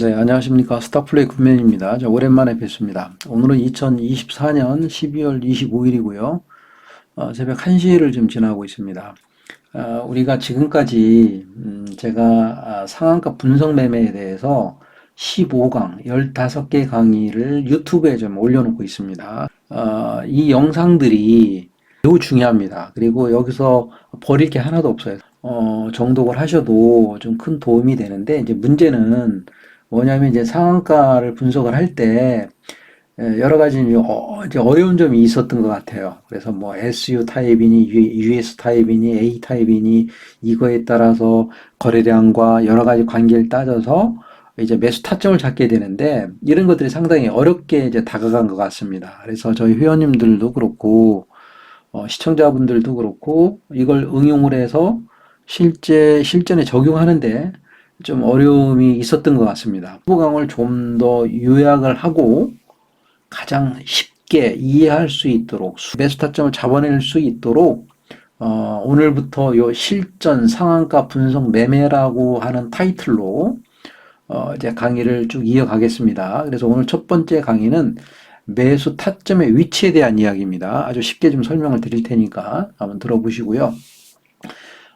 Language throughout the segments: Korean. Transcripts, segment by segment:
네, 안녕하십니까. 스타플레이 군맨입니다. 저 오랜만에 뵙습니다. 오늘은 2024년 12월 25일이고요. 어, 새벽 1시를 지금 지나고 있습니다. 어, 우리가 지금까지 음, 제가 아, 상한가 분석 매매에 대해서 15강, 15개 강의를 유튜브에 좀 올려놓고 있습니다. 어, 이 영상들이 매우 중요합니다. 그리고 여기서 버릴 게 하나도 없어요. 어, 정독을 하셔도 좀 큰 도움이 되는데, 이제 문제는 뭐냐면 이제 상한가를 분석을 할 때 여러 가지 어, 이제 어려운 점이 있었던 것 같아요. 그래서 뭐 SU 타입이니 US 타입이니 A 타입이니 이거에 따라서 거래량과 여러 가지 관계를 따져서 이제 매수 타점을 잡게 되는데 이런 것들이 상당히 어렵게 이제 다가간 것 같습니다. 그래서 저희 회원님들도 그렇고 어, 시청자분들도 그렇고 이걸 응용을 해서 실제 실전에 적용하는데 좀 어려움이 있었던 것 같습니다. 후보강을 좀 더 요약을 하고 가장 쉽게 이해할 수 있도록 매수 타점을 잡아낼 수 있도록 어, 오늘부터 요 실전 상한가 분석 매매라고 하는 타이틀로 어, 이제 강의를 쭉 이어가겠습니다. 그래서 오늘 첫 번째 강의는 매수 타점의 위치에 대한 이야기입니다. 아주 쉽게 좀 설명을 드릴 테니까 한번 들어보시고요.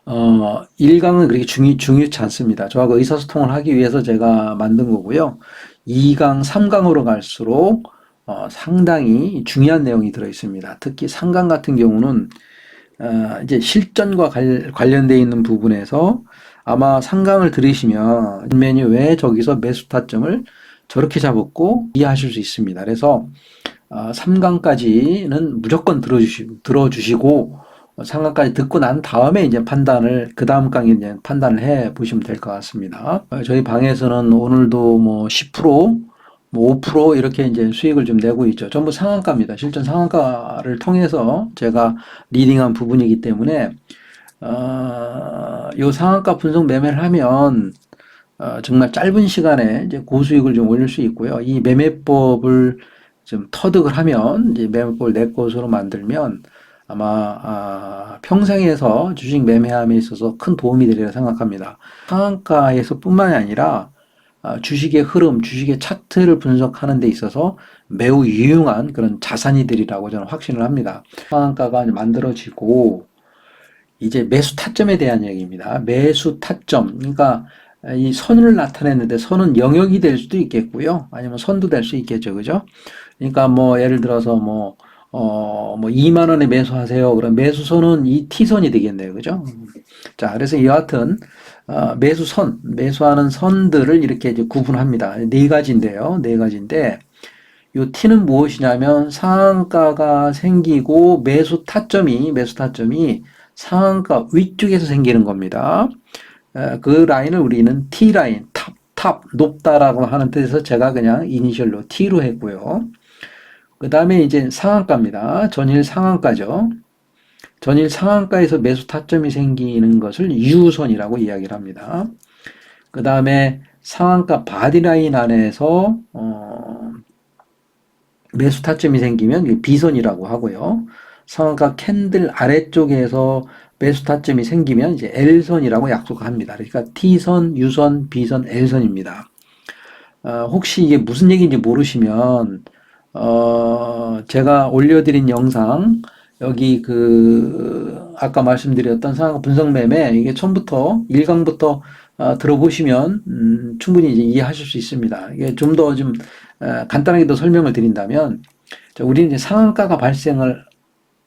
어, 1강은 그렇게 중요, 중요치 않습니다. 저하고 의사소통을 하기 위해서 제가 만든 거고요. 2강, 3강으로 갈수록 어, 상당히 중요한 내용이 들어 있습니다. 특히 3강 같은 경우는 어, 이제 실전과 관, 관련되어 있는 부분에서 아마 3강을 들으시면 메뉴 왜 저기서 매수 타점을 저렇게 잡았고 이해하실 수 있습니다. 그래서 어, 3강까지는 무조건 들어주시, 들어주시고 상관까지 듣고 난 다음에 이제 판단을 그 다음 강의 이제 판단을 해 보시면 될 것 같습니다. 어, 저희 방에서는 오늘도 뭐 10%, 뭐 5% 이렇게 이제 수익을 좀 내고 있죠. 전부 상한가입니다. 실전 상한가를 통해서 제가 리딩한 부분이기 때문에 어, 요 상한가 분석 매매를 하면 어, 정말 짧은 시간에 이제 고수익을 좀 올릴 수 있고요. 이 매매법을 좀 터득을 하면 이제 매매법을 내 것으로 만들면 아마 아, 평생에서 주식 매매함에 있어서 큰 도움이 되리라 생각합니다. 상한가에서 뿐만이 아니라 아, 주식의 흐름, 주식의 차트를 분석하는 데 있어서 매우 유용한 그런 자산이 되리라고 저는 확신을 합니다. 상한가가 만들어지고 이제 매수 타점에 대한 얘기입니다. 매수 타점. 그러니까 이 선을 나타냈는데 선은 영역이 될 수도 있겠고요. 아니면 선도 될 수 있겠죠. 그죠? 그러니까 뭐 예를 들어서 뭐 어, 뭐 2만 원에 매수하세요. 그럼 매수선은 이 T선이 되겠네요. 그죠? 자, 그래서 여하튼 어, 매수선, 매수하는 선들을 이렇게 이제 구분합니다. 네 가지인데요. 네 가지인데 요 T는 무엇이냐면 상한가가 생기고 매수 타점이 매수 타점이 상한가 위쪽에서 생기는 겁니다. 어, 그 라인을 우리는 T 라인, 탑, 탑, 높다라고 하는 뜻에서 제가 그냥 이니셜로 T로 했고요. 그 다음에 이제 상한가입니다. 전일 상한가죠. 전일 상한가에서 매수 타점이 생기는 것을 유선이라고 이야기를 합니다. 그 다음에 상한가 바디라인 안에서 어, 매수 타점이 생기면 비선이라고 하고요. 상한가 캔들 아래쪽에서 매수 타점이 생기면 이제 L선이라고 약속합니다. 그러니까 T선, U선, B선, L선입니다. 어, 혹시 이게 무슨 얘기인지 모르시면 어, 제가 올려드린 영상, 여기 그, 아까 말씀드렸던 상황 분석 매매, 이게 처음부터, 1강부터 어, 들어보시면, 음, 충분히 이제 이해하실 수 있습니다. 이게 좀더 좀, 어, 간단하게 더 설명을 드린다면, 자, 우리는 이제 상한가가 발생을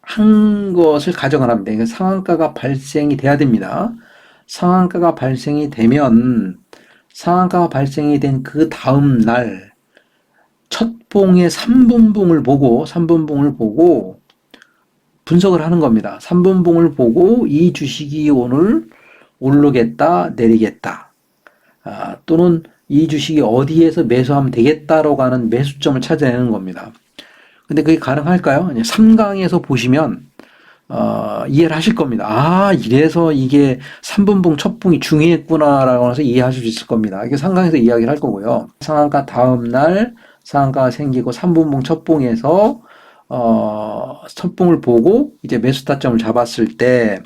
한 것을 가정을 합니다. 그러니까 상한가가 발생이 돼야 됩니다. 상한가가 발생이 되면, 상한가가 발생이 된 그 다음 날, 첫 봉의 3분봉을 보고 3분봉을 보고 분석을 하는 겁니다. 3분봉을 보고 이 주식이 오늘 오르겠다 내리겠다 아, 또는 이 주식이 어디에서 매수하면 되겠다라고 하는 매수점을 찾아내는 겁니다. 근데 그게 가능할까요? 3강에서 보시면 어, 이해를 하실 겁니다. 아, 이래서 이게 3분봉, 첫봉이 중요했구나라고 해서 이해하실 수 있을 겁니다. 이게 상강에서 이야기를 할 거고요. 상한가 다음 날 상한가가 생기고 3분봉 첫봉에서 어, 첫봉을 보고 이제 매수 타점을 잡았을 때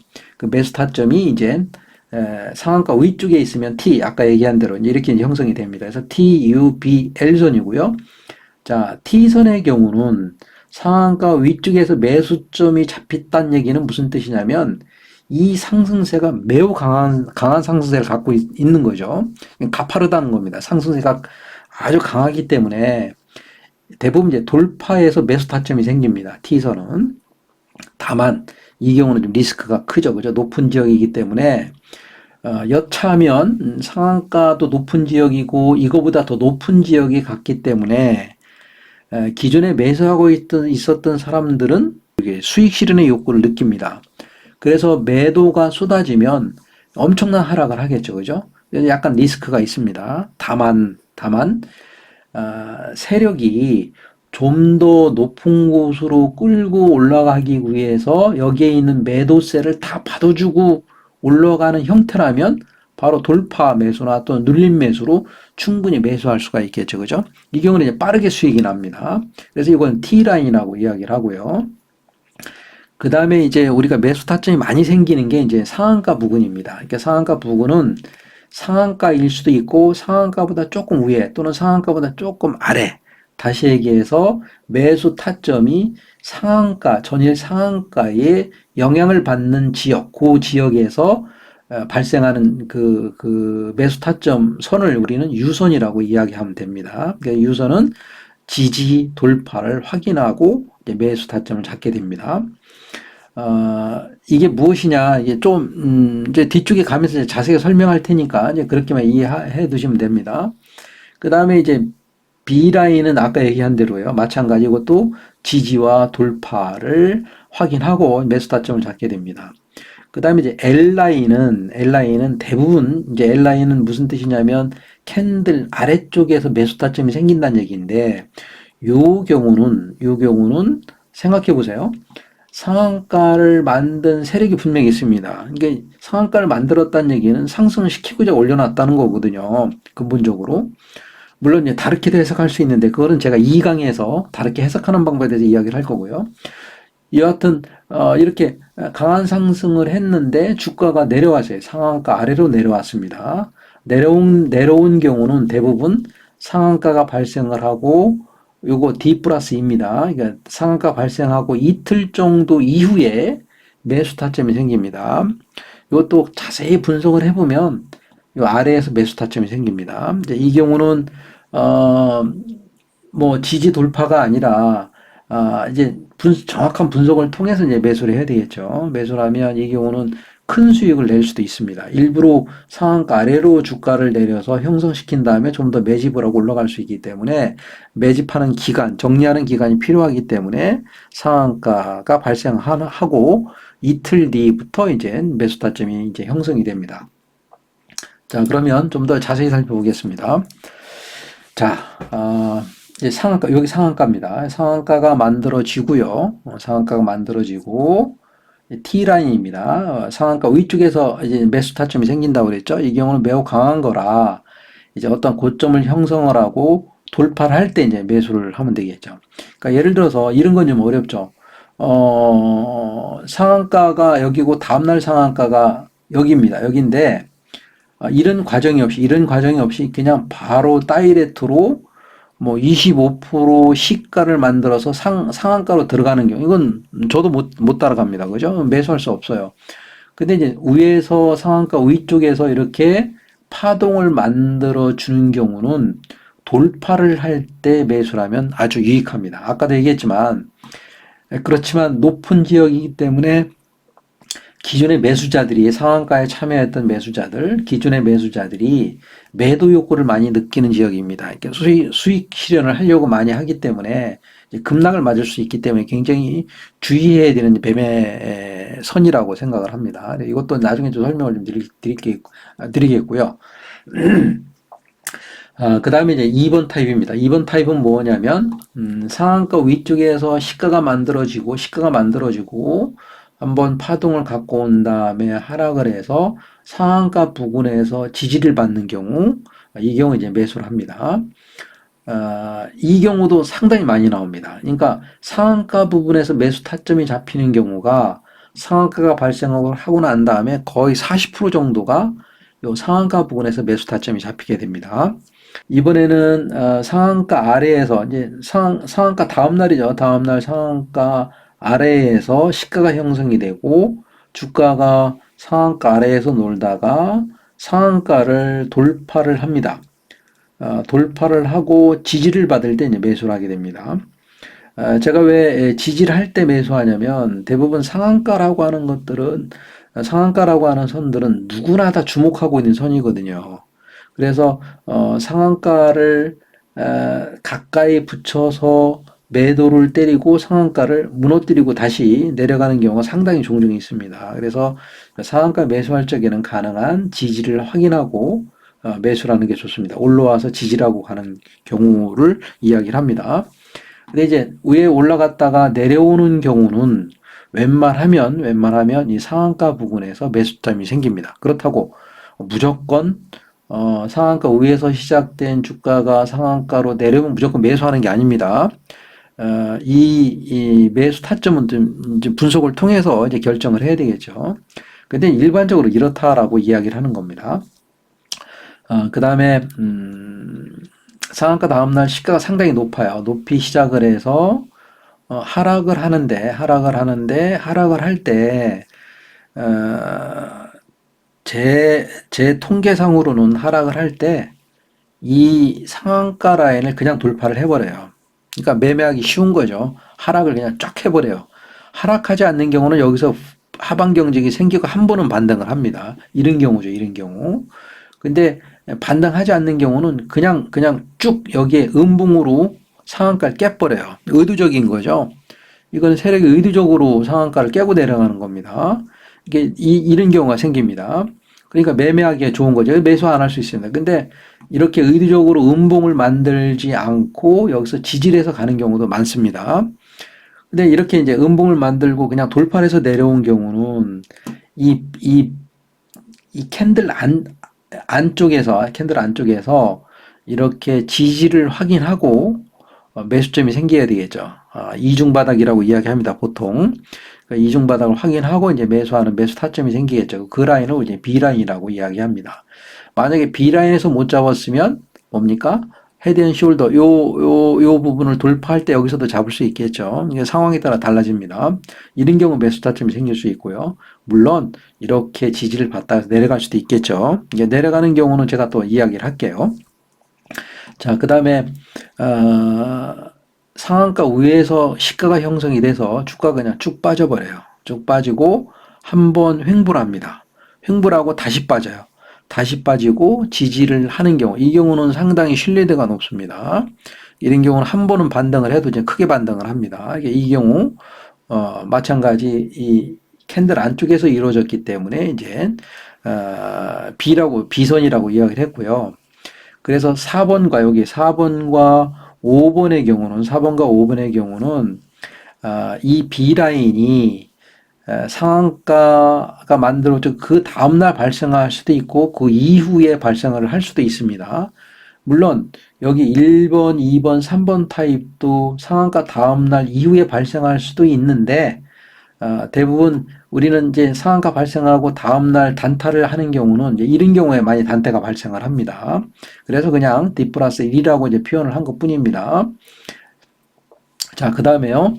그 매수 타점이 이제 에, 상한가 위쪽에 있으면 T, 아까 얘기한 대로 이렇게 형성이 됩니다. 그래서 T, U, B, L선이고요. 자, T선의 경우는 상한가 위쪽에서 매수점이 잡혔다는 얘기는 무슨 뜻이냐면 이 상승세가 매우 강한, 강한 상승세를 갖고 있, 는 거죠. 가파르다는 겁니다. 상승세가 아주 강하기 때문에 대부분 이제 돌파에서 매수 타점이 생깁니다. T선은. 다만 이 경우는 좀 리스크가 크죠. 그죠? 높은 지역이기 때문에 어, 여차하면 음, 상한가도 높은 지역이고 이거보다 더 높은 지역이 갔기 때문에 에, 기존에 매수하고 있던, 있었던 사람들은 수익 실현의 욕구를 느낍니다. 그래서 매도가 쏟아지면 엄청난 하락을 하겠죠. 그죠? 약간 리스크가 있습니다. 다만, 다만, 어, 세력이 좀 더 높은 곳으로 끌고 올라가기 위해서 여기에 있는 매도세를 다 받아주고 올라가는 형태라면 바로 돌파 매수나 또 눌림 매수로 충분히 매수할 수가 있겠죠. 그죠? 이 경우는 이제 빠르게 수익이 납니다. 그래서 이건 T라인이라고 이야기를 하고요. 그 다음에 이제 우리가 매수 타점이 많이 생기는 게 이제 상한가 부근입니다. 그러니까 상한가 부근은 상한가일 수도 있고 상한가보다 조금 위에 또는 상한가보다 조금 아래 다시 얘기해서 매수 타점이 상한가, 전일 상한가에 영향을 받는 지역, 그 지역에서 어, 발생하는 그, 그 매수 타점 선을 우리는 유선이라고 이야기하면 됩니다. 그러니까 유선은 지지 돌파를 확인하고 매수 타점을 잡게 됩니다. 어, 이게 무엇이냐, 이게 좀, 음, 이제 뒤쪽에 가면서 자세히 설명할 테니까 이제 그렇게만 이해해 두시면 됩니다. 그 다음에 이제 B라인은 아까 얘기한 대로요. 마찬가지고 또 지지와 돌파를 확인하고 매수 타점을 잡게 됩니다. 그 다음에 이제 L라인은, L라인은 대부분, 이제 L라인은 무슨 뜻이냐면 캔들 아래쪽에서 매수 타점이 생긴다는 얘기인데, 요 경우는, 요 경우는 생각해 보세요. 상한가를 만든 세력이 분명히 있습니다. 이게 상한가를 만들었다는 얘기는 상승시키고자 올려놨다는 거거든요. 근본적으로. 물론 이제 다르게도 해석할 수 있는데 그거는 제가 2강에서 다르게 해석하는 방법에 대해서 이야기를 할 거고요. 여하튼 어, 이렇게 강한 상승을 했는데 주가가 내려왔어요. 상한가 아래로 내려왔습니다. 내려온 내려온 경우는 대부분 상한가가 발생을 하고 요거 D 플러스입니다. 그러니까 상한가 발생하고 이틀 정도 이후에 매수 타점이 생깁니다. 이것도 자세히 분석을 해보면 요 아래에서 매수 타점이 생깁니다. 이제 이 경우는 어 뭐 지지 돌파가 아니라 아 이제 분, 정확한 분석을 통해서 이제 매수를 해야 되겠죠. 매수라면 이 경우는 큰 수익을 낼 수도 있습니다. 일부러 상한가 아래로 주가를 내려서 형성시킨 다음에 좀 더 매집을 하고 올라갈 수 있기 때문에 매집하는 기간, 정리하는 기간이 필요하기 때문에 상한가가 발생하고 이틀 뒤부터 이제 매수 타점이 이제 형성이 됩니다. 자, 그러면 좀 더 자세히 살펴보겠습니다. 자, 어, 이제 상한가, 여기 상한가입니다. 상한가가 만들어지고요. 어, 상한가가 만들어지고, T라인입니다. 어, 상한가 위쪽에서 이제 매수 타점이 생긴다고 그랬죠. 이 경우는 매우 강한 거라 이제 어떤 고점을 형성을 하고 돌파를 할 때 이제 매수를 하면 되겠죠. 그러니까 예를 들어서 이런 건 좀 어렵죠. 어, 상한가가 여기고 다음날 상한가가 여기입니다. 여기인데 어, 이런 과정이 없이 이런 과정이 없이 그냥 바로 다이렉트로 뭐 25% 시가를 만들어서 상, 상한가로 들어가는 경우, 이건 저도 못, 못 따라갑니다. 그죠? 매수할 수 없어요. 근데 이제 위에서 상한가 위쪽에서 이렇게 파동을 만들어 주는 경우는 돌파를 할 때 매수라면 아주 유익합니다. 아까도 얘기했지만, 그렇지만 높은 지역이기 때문에 기존의 매수자들이 상한가에 참여했던 매수자들, 기존의 매수자들이 매도 욕구를 많이 느끼는 지역입니다. 수익, 수익 실현을 하려고 많이 하기 때문에 급락을 맞을 수 있기 때문에 굉장히 주의해야 되는 매매 선이라고 생각을 합니다. 이것도 나중에 좀 설명을 좀 드릴, 아, 드리겠고요. 아, 그 다음에 이제 2번 타입입니다. 2번 타입은 뭐냐면, 음, 상한가 위쪽에서 시가가 만들어지고, 시가가 만들어지고, 한번 파동을 갖고 온 다음에 하락을 해서 상한가 부근에서 지지를 받는 경우 이 경우 이제 매수를 합니다. 어, 이 경우도 상당히 많이 나옵니다. 그러니까 상한가 부분에서 매수 타점이 잡히는 경우가 상한가가 발생을 하고 난 다음에 거의 40% 정도가 요 상한가 부분에서 매수 타점이 잡히게 됩니다. 이번에는 어, 상한가 아래에서 이제 상, 상한가 다음 날이죠. 다음 날 상한가 아래에서 시가가 형성이 되고 주가가 상한가 아래에서 놀다가 상한가를 돌파를 합니다. 어, 돌파를 하고 지지를 받을 때 이제 매수를 하게 됩니다. 어, 제가 왜 지지를 할 때 매수하냐면 대부분 상한가라고 하는 것들은 상한가라고 하는 선들은 누구나 다 주목하고 있는 선이거든요. 그래서 어, 상한가를 에, 가까이 붙여서 매도를 때리고 상한가를 무너뜨리고 다시 내려가는 경우가 상당히 종종 있습니다. 그래서 상한가 매수할 적에는 가능한 지지를 확인하고 어, 매수라는 게 좋습니다. 올라와서 지지라고 가는 경우를 이야기를 합니다. 근데 이제 위에 올라갔다가 내려오는 경우는 웬만하면 웬만하면 이 상한가 부분에서 매수점이 생깁니다. 그렇다고 무조건 어, 상한가 위에서 시작된 주가가 상한가로 내려오면 무조건 매수하는 게 아닙니다. 어, 이, 이 매수 타점은 좀 분석을 통해서 이제 결정을 해야 되겠죠. 근데 일반적으로 이렇다라고 이야기를 하는 겁니다. 어, 그 다음에, 음, 상한가 다음날 시가가 상당히 높아요. 높이 시작을 해서, 어, 하락을 하는데, 하락을 하는데, 하락을 할 때, 어, 제, 제 통계상으로는 하락을 할 때, 이 상한가 라인을 그냥 돌파를 해버려요. 그러니까 매매하기 쉬운 거죠. 하락을 그냥 쫙 해버려요. 하락하지 않는 경우는 여기서 하방 경직이 생기고 한 번은 반등을 합니다. 이런 경우죠. 이런 경우. 근데 반등하지 않는 경우는 그냥 그냥 쭉 여기에 음봉으로 상한가를 깨버려요. 의도적인 거죠. 이건 세력이 의도적으로 상한가를 깨고 내려가는 겁니다. 이게 이, 이런 경우가 생깁니다. 그러니까 매매하기에 좋은 거죠. 매수 안 할 수 있습니다. 근데 이렇게 의도적으로 음봉을 만들지 않고 여기서 지질해서 가는 경우도 많습니다. 근데 이렇게 이제 음봉을 만들고 그냥 돌판에서 내려온 경우는 이, 이, 이 캔들 안, 안쪽에서, 캔들 안쪽에서 이렇게 지지를 확인하고 어, 매수점이 생겨야 되겠죠. 아, 이중바닥이라고 이야기합니다, 보통. 그러니까 이중바닥을 확인하고 이제 매수하는 매수 타점이 생기겠죠. 그 라인을 이제 B라인이라고 이야기합니다. 만약에 B라인에서 못 잡았으면 뭡니까? 헤드 앤 숄더 요, 요, 요 부분을 돌파할 때 여기서도 잡을 수 있겠죠. 이게 상황에 따라 달라집니다. 이런 경우 매수 타점이 생길 수 있고요. 물론 이렇게 지지를 받다 내려갈 수도 있겠죠. 이게 내려가는 경우는 제가 또 이야기를 할게요. 자, 그 다음에 어, 상한가 위에서 시가가 형성이 돼서 주가가 그냥 쭉 빠져버려요. 쭉 빠지고 한 번 횡보를 합니다. 횡보를 하고 다시 빠져요. 다시 빠지고 지지를 하는 경우 이 경우는 상당히 신뢰도가 높습니다. 이런 경우는 한 번은 반등을 해도 이제 크게 반등을 합니다. 이 경우 어, 마찬가지 이 캔들 안쪽에서 이루어졌기 때문에 이제 어, B라고 B선이라고 이야기를 했고요. 그래서 4번과 여기 4번과 5번의 경우는 4번과 5번의 경우는 어, 이 B 라인이 상한가가 만들어져 그 다음날 발생할 수도 있고 그 이후에 발생을 할 수도 있습니다. 물론 여기 1번, 2번, 3번 타입도 상한가 다음날 이후에 발생할 수도 있는데 어, 대부분 우리는 이제 상한가 발생하고 다음날 단타를 하는 경우는 이제 이런 경우에 많이 단타가 발생을 합니다. 그래서 그냥 D 플러스 1이라고 이제 표현을 한 것 뿐입니다. 자, 그 다음에요.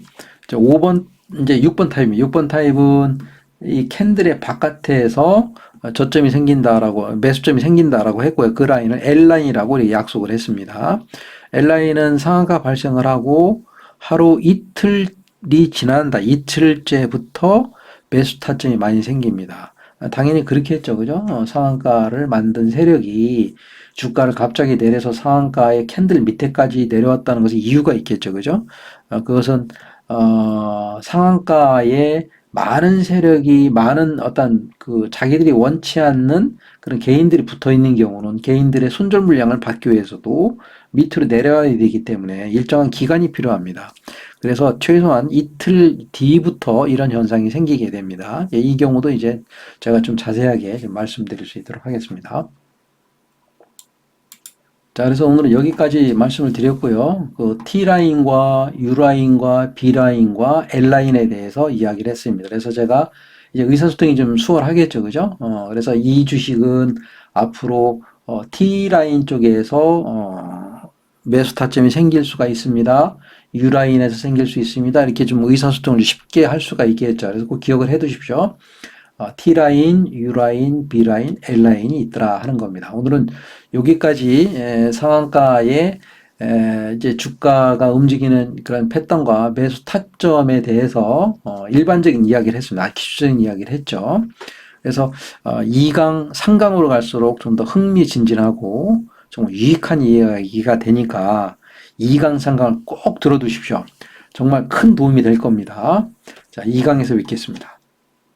5번 이제 6번 타입입니다. 6번 타입은 이 캔들의 바깥에서 저점이 생긴다라고 매수점이 생긴다라고 했고요. 그 라인을 L 라인이라고 약속을 했습니다. L 라인은 상한가 발생을 하고 하루 이틀 이 지난다. 이틀째부터 매수 타점이 많이 생깁니다. 당연히 그렇게 했죠. 그죠? 어, 상한가를 만든 세력이 주가를 갑자기 내려서 상한가의 캔들 밑에까지 내려왔다는 것은 이유가 있겠죠. 그죠? 어, 그것은 어, 상한가에 많은 세력이 많은 어떤 그 자기들이 원치 않는 그런 개인들이 붙어 있는 경우는 개인들의 손절 물량을 받기 위해서도 밑으로 내려와야 되기 때문에 일정한 기간이 필요합니다. 그래서 최소한 이틀 뒤부터 이런 현상이 생기게 됩니다. 예, 이 경우도 이제 제가 좀 자세하게 좀 말씀드릴 수 있도록 하겠습니다. 자, 그래서 오늘은 여기까지 말씀을 드렸고요. 그 T라인과 U라인과 B라인과 L라인에 대해서 이야기를 했습니다. 그래서 제가 이제 의사소통이 좀 수월하겠죠. 그죠? 어, 그래서 이 주식은 앞으로 어, T라인 쪽에서 어, 매수 타점이 생길 수가 있습니다. U라인에서 생길 수 있습니다. 이렇게 좀 의사소통을 쉽게 할 수가 있겠죠. 그래서 꼭 기억을 해 두십시오. 어, T라인, U라인, B라인, L라인이 있더라 하는 겁니다. 오늘은 여기까지 에, 이제 주가가 움직이는 그런 패턴과 매수 타점에 대해서 어, 일반적인 이야기를 했습니다. 아, 기술적인 이야기를 했죠. 그래서 어, 2강, 3강으로 갈수록 좀 더 흥미진진하고 좀 유익한 이야기가 되니까 2강, 3강을 꼭 들어두십시오. 정말 큰 도움이 될 겁니다. 자, 2강에서 뵙겠습니다.